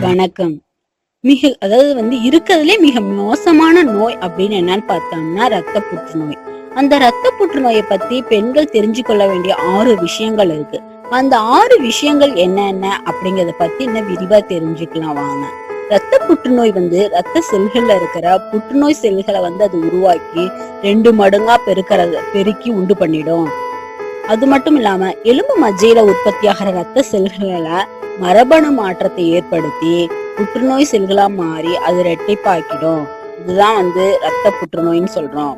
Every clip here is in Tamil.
வணக்கம். மிக அதாவது வந்து இருக்கிறதுலே மிக மோசமான நோய் அப்படின்னு என்னன்னு பார்த்தோம்னா ரத்த புற்றுநோய் அந்த ரத்த புற்றுநோயை பத்தி பெண்கள் தெரிஞ்சு கொள்ள வேண்டிய ஆறு விஷயங்கள் இருக்கு. அந்த ஆறு விஷயங்கள் என்னென்ன அப்படிங்கறத பத்தி இன்னும் விரிவா தெரிஞ்சுக்கலாம் வாங்க. ரத்த புற்றுநோய் வந்து ரத்த செல்கள்ல இருக்கிற புற்றுநோய் செல்களை வந்து அது உருவாக்கி ரெண்டு மடங்கா பெருக்கிறது பெருக்கி உண்டு பண்ணிடும். அது மட்டும் இல்லாம எலும்பு மஜ்ஜையில உற்பத்தியாகிற ரத்த செல்கள மரபணு மாற்றத்தை ஏற்படுத்தி புற்றுநோய் செல்களா மாறி அது ரெட்டிப்பாக்கிடும் இதுதான் வந்து ரத்த புற்றுநோய்னு சொல்றோம்.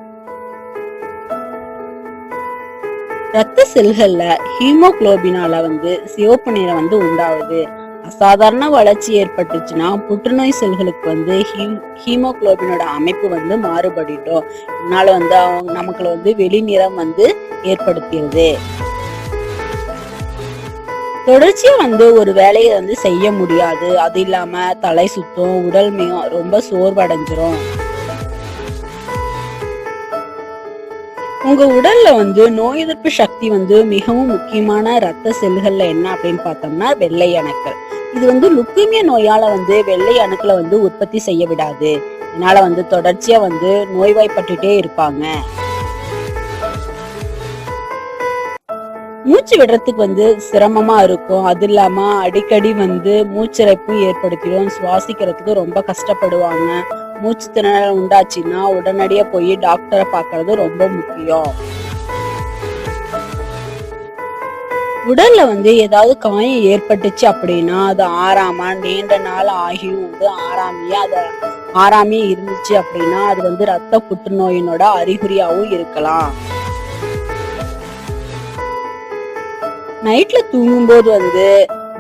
ரத்த செல்கள்ல ஹீமோகுளோபினால வந்து சிவப்பு நிறம் வந்து உண்டாகுது. அசாதாரண வளர்ச்சி ஏற்பட்டுச்சுன்னா புற்றுநோய் செல்களுக்கு வந்து ஹீம் ஹீமோக்ளோபினோட அமைப்பு வந்து மாறுபடிட்டோம் இதனால வந்து அவங்க நமக்கு வந்து வெளிநிறம் வந்து ஏற்படுத்திடுது தொடர்ச்சியா வந்து ஒரு வேலையை வந்து செய்ய முடியாது. அது இல்லாம தலை சுத்தும் உடல் மிக ரொம்ப சோர்வடைஞ்சிரும். உங்க உடல்ல வந்து நோய் எதிர்ப்பு சக்தி வந்து மிகவும் முக்கியமான ரத்த செல்கள்ல என்ன அப்படின்னு பார்த்தோம்னா வெள்ளை அணுக்கள். இது வந்து லுக்கேமியா நோயால வந்து வெள்ளை அணுக்களை வந்து உற்பத்தி செய்ய விடாது. இதனால வந்து தொடர்ச்சியா வந்து நோய்வாய்ப்பட்டுட்டே இருப்பாங்க. மூச்சு விடுறதுக்கு வந்து சிரமமா இருக்கும். அது இல்லாம அடிக்கடி வந்து மூச்சிறைப்பும் ஏற்படுத்திடும். சுவாசிக்கிறதுக்கு ரொம்ப கஷ்டப்படுவாங்க. மூச்சு திணறல் உண்டாச்சுன்னா உடனடியா போய் டாக்டரை பார்க்கறது ரொம்ப முக்கியம். உடல்ல வந்து ஏதாவது காயம் ஏற்பட்டுச்சு அப்படின்னா அது ஆறாம நீண்ட நாள் ஆகியும் வந்து ஆறாமையே அதை ஆறாமே இருந்துச்சு அப்படின்னா அது வந்து ரத்த புற்றுநோயினோட அறிகுறியாவும் இருக்கலாம். நைட்ல தூங்கும்போது வந்து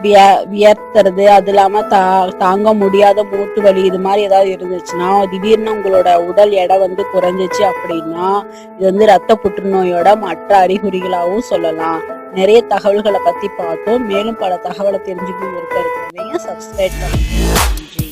விய- வியர்த்துறது அது இல்லாம தா தாங்க முடியாத மூட்டு வலி இது மாதிரி ஏதாவது இருந்துச்சுன்னா திடீர்னு உங்களோட உடல் எடை வந்து குறைஞ்சிச்சு அப்படின்னா இது வந்து ரத்த புற்றுநோயோட மற்ற அறிகுறிகளாகவும் சொல்லலாம். நிறைய தகவல்களை பத்தி பார்த்தோம். மேலும் பல தகவலை தெரிஞ்சுக்கணும் விருப்பம் சப்ஸ்கிரைப் பண்ணுங்க. நன்றி.